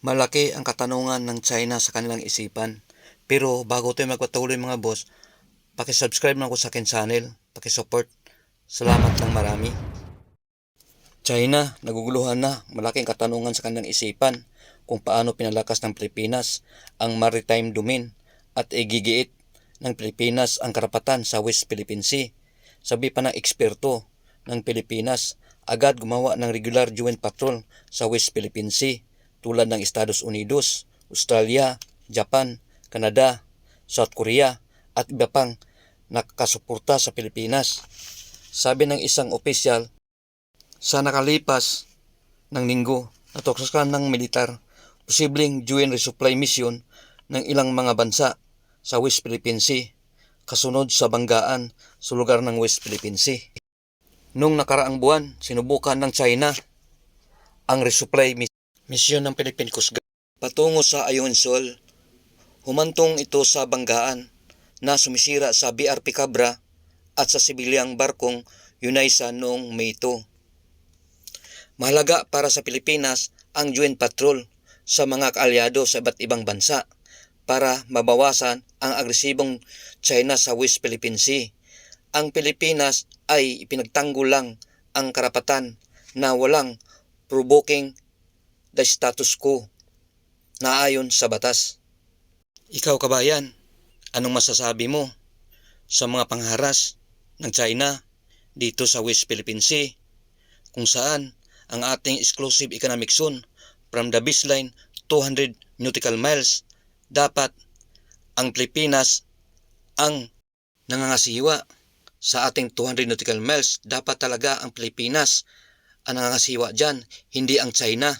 Malaki ang katanungan ng China sa kanilang isipan. Pero bago tayo magpatuloy mga boss, pakisubscribe na ako sa akin channel, pakisupport. Salamat ng marami. China, naguguluhan na, malaking katanungan sa kanilang isipan kung paano pinalakas ng Pilipinas ang maritime domain at igigiit ng Pilipinas ang karapatan sa West Philippine Sea. Sabi pa ng eksperto ng Pilipinas, agad gumawa ng regular joint patrol sa West Philippine Sea tulad ng Estados Unidos, Australia, Japan, Canada, South Korea at iba pang nakasuporta sa Pilipinas. Sabi ng isang opisyal, sa nakalipas ng linggo, natoksakan ng militar, posibleng UN resupply mission ng ilang mga bansa sa West Philippine Sea, kasunod sa banggaan sa lugar ng West Philippine Sea. Noong nakaraang buwan, sinubukan ng China ang resupply mis- mission ng Philippine Coast Guard patungo sa Ayungin Shoal. Humantong ito sa banggaan na sumisira sa BRP Cabra at sa sibilyang barkong Yunaisa noong May 2. Mahalaga para sa Pilipinas ang joint patrol sa mga kaalyado sa iba't ibang bansa para mabawasan ang agresibong China sa West Philippine Sea. Ang Pilipinas ay ipinagtanggol lang ang karapatan na walang provoking the status quo na ayon sa batas. Ikaw kabayan, anong masasabi mo sa mga pangharas ng China dito sa West Philippine Sea kung saan ang ating exclusive economic zone from the baseline 200 nautical miles dapat ang Pilipinas ang nangangasiwa sa ating 200 nautical miles dapat talaga ang Pilipinas ang nangangasiwa dyan hindi ang China